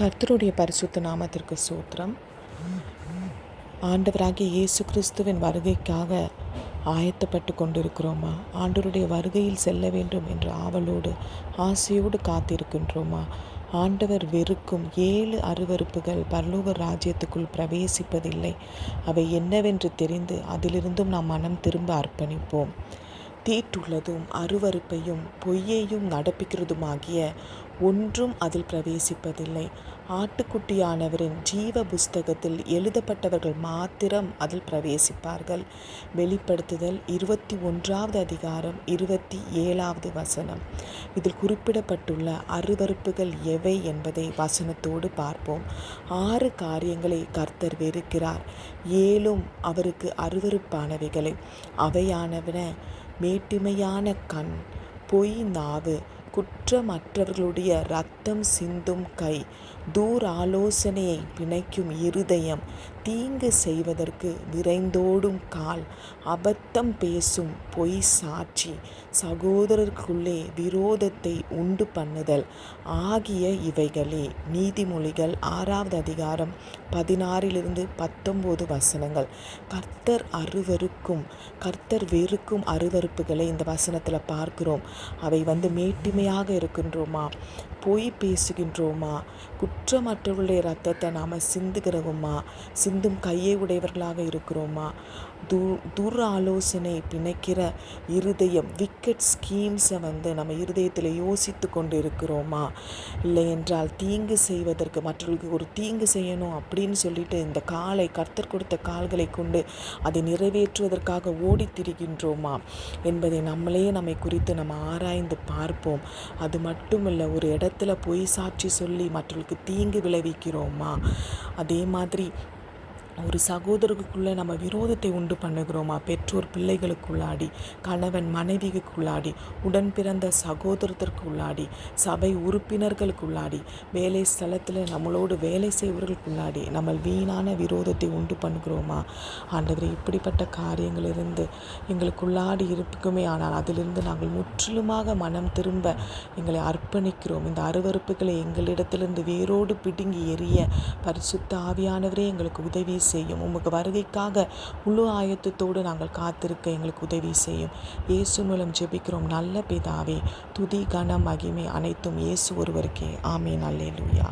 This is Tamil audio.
கர்த்தருடைய பரிசுத்த நாமத்திற்கு சூத்திரம். ஆண்டவராகிய இயேசு கிறிஸ்துவின் வருகைக்காக ஆயத்தப்பட்டு கொண்டிருக்கிறோமா? ஆண்டவருடைய வருகையில் செல்ல வேண்டும் என்ற ஆவலோடு ஆசையோடு காத்திருக்கின்றோமா? ஆண்டவர் வெறுக்கும் ஏழு அருவருப்புகள் பரலோக ராஜ்யத்துக்குள் பிரவேசிப்பதில்லை. அவை என்னவென்று தெரிந்து அதிலிருந்தும் நாம் மனம் திரும்ப அர்ப்பணிப்போம். தீட்டுள்ளதும் அருவருப்பையும் பொய்யையும் நடப்பிக்கிறதுமாகிய ஒன்றும் அதில் பிரவேசிப்பதில்லை. ஆட்டுக்குட்டியானவரின் ஜீவ புஸ்தகத்தில் எழுதப்பட்டவர்கள் மாத்திரம் அதில் பிரவேசிப்பார்கள். வெளிப்படுத்துதல் இருபத்தி ஒன்றாவது அதிகாரம் இருபத்தி ஏழாவது வசனம். இதில் குறிப்பிடப்பட்டுள்ள அருவறுப்புகள் எவை என்பதை வசனத்தோடு பார்ப்போம். ஆறு காரியங்களை கர்த்தர் வெறுக்கிறார். ஏழும் அவருக்கு அருவறுப்பானவைகளை அவையானவன மேட்டுமையான கண் பொய் நாவு குற்றமற்றவர்களுடைய ரத்தம் சிந்தும் கை தூர் ஆலோசனையை பிணைக்கும் இருதயம் தீங்கு செய்வதற்கு விரைந்தோடும் கால் அபத்தம் பேசும் பொய் சாட்சி சகோதரருக்குள்ளே விரோதத்தை உண்டு பண்ணுதல் ஆகிய இவைகளே. நீதிமொழிகள் ஆறாவது அதிகாரம் பதினாறிலிருந்து பத்தொம்போது வசனங்கள். கர்த்தர் அருவருக்கும் கர்த்தர் வெறுக்கும் அருவருப்புகளை இந்த வசனத்தில் பார்க்கிறோம். அவை வந்து மேட்டுமே மேட்டிமையாக இருக்கின்றோமா? பொய் பேசுகின்றோமா? குற்றமற்றவர்களுடைய ரத்தத்தை நாம் சிந்துகிறோமா? சிந்தும் கையை உடையவர்களாக இருக்கிறோமா? து துர் ஆலோசனை பிணைக்கிற இருதயம் விக்கெட் ஸ்கீம்ஸை வந்து நம்ம இருதயத்தில் யோசித்து கொண்டு இருக்கிறோமா இல்லை என்றால் தீங்கு செய்வதற்கு மற்றவர்களுக்கு ஒரு தீங்கு செய்யணும் அப்படின்னு சொல்லிட்டு இந்த காலை கர்த்தர் கொடுத்த கால்களை கொண்டு அதை நிறைவேற்றுவதற்காக ஓடி திரிகின்றோமா என்பதை நம்மளே நம்மை குறித்து நம்ம ஆராய்ந்து பார்ப்போம். அது மட்டும் இல்லை ஒரு இடத்துல பொய் சாட்சி சொல்லி மற்றவர்களுக்கு தீங்கு விளைவிக்கிறோமா? அதே மாதிரி ஒரு சகோதரருக்குள்ளே நம்ம விரோதத்தை உண்டு பண்ணுகிறோமா? பெற்றோர் பிள்ளைகளுக்குள்ளாடி கணவன் மனைவிக்குள்ளாடி உடன் பிறந்த சகோதரத்திற்குள்ளாடி சபை உறுப்பினர்களுக்குள்ளாடி வேலை ஸ்தலத்தில் நம்மளோடு வேலை செய்வர்களுக்குள்ளாடி நம்ம வீணான விரோதத்தை உண்டு பண்ணுகிறோமா? ஆண்டவர் இப்படிப்பட்ட காரியங்களிலிருந்து எங்களுக்குள்ளாடி இருக்குமே. ஆனால் அதிலிருந்து நாங்கள் முற்றிலுமாக மனம் திரும்ப எங்களை அர்ப்பணிக்கிறோம். இந்த அருவறுப்புகளை எங்களிடத்திலிருந்து வேரோடு பிடுங்கி எரிய பரிசுத்த ஆவியானவரே எங்களுக்கு உதவி செய்யும். உமக்கு வருகைக்காக முழு ஆயத்தத்தோடு நாங்கள் காத்திருக்க எங்களுக்கு உதவி செய்யும். இயேசு மூலம் ஜெபிக்கிறோம். நல்ல பிதாவே துதி கன மகிமை அனைத்தும் இயேசு ஒருவருக்கே. ஆமீன். அல்லேலூயா.